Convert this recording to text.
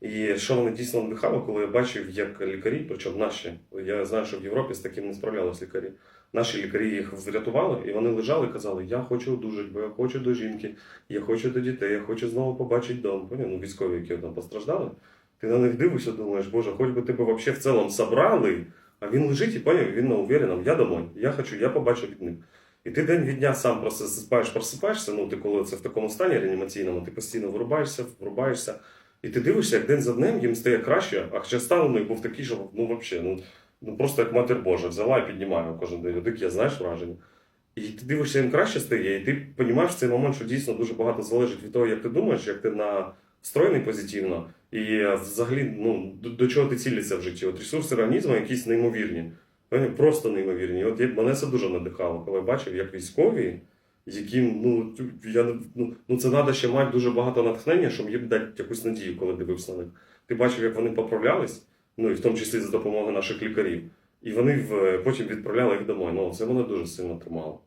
І що мене дійсно надихало, коли я бачив, як лікарі, причому наші, я знаю, що в Європі з таким не справлялись лікарі. Наші лікарі їх врятували, і вони лежали і казали: Я хочу одужати, бо я хочу до жінки, я хочу до дітей, я хочу знову побачити дом. Ну, військові, які там постраждали. Ти на них дивишся, думаєш, Боже, хоч би тебе вообще в цілому собрали, а він лежить і поняв, він на увереному, я домой, я хочу, я побачу від них. І ти день від дня сам просто засипаєш, просипаєшся, ну ти коли це в такому стані реанімаційному, ти постійно вирубаєшся, врубаєшся. І ти дивишся, як день за днем їм стає краще, а хоча стан був такий, що ну взагалі, ну, ну просто як матір Божа, взяла і піднімає кожен день. Таке, знаєш, враження. І ти дивишся, їм краще стає, і ти розумієш в цей момент, що дійсно дуже багато залежить від того, як ти думаєш, як ти настроєний позитивно, і е, взагалі ну, до, до чого ти цілишся в житті. От ресурси організму якісь неймовірні. Просто неймовірні. От мене це дуже надихало, коли я бачив, як військові, яким ну, я, ну, ну це треба ще мати дуже багато натхнення, щоб їм дати якусь надію, коли дивився на них. Ти бачив, як вони поправлялись, ну і в тому числі за допомогою наших лікарів. І вони в, потім відправляли їх домой. Ну, це мене дуже сильно тримало.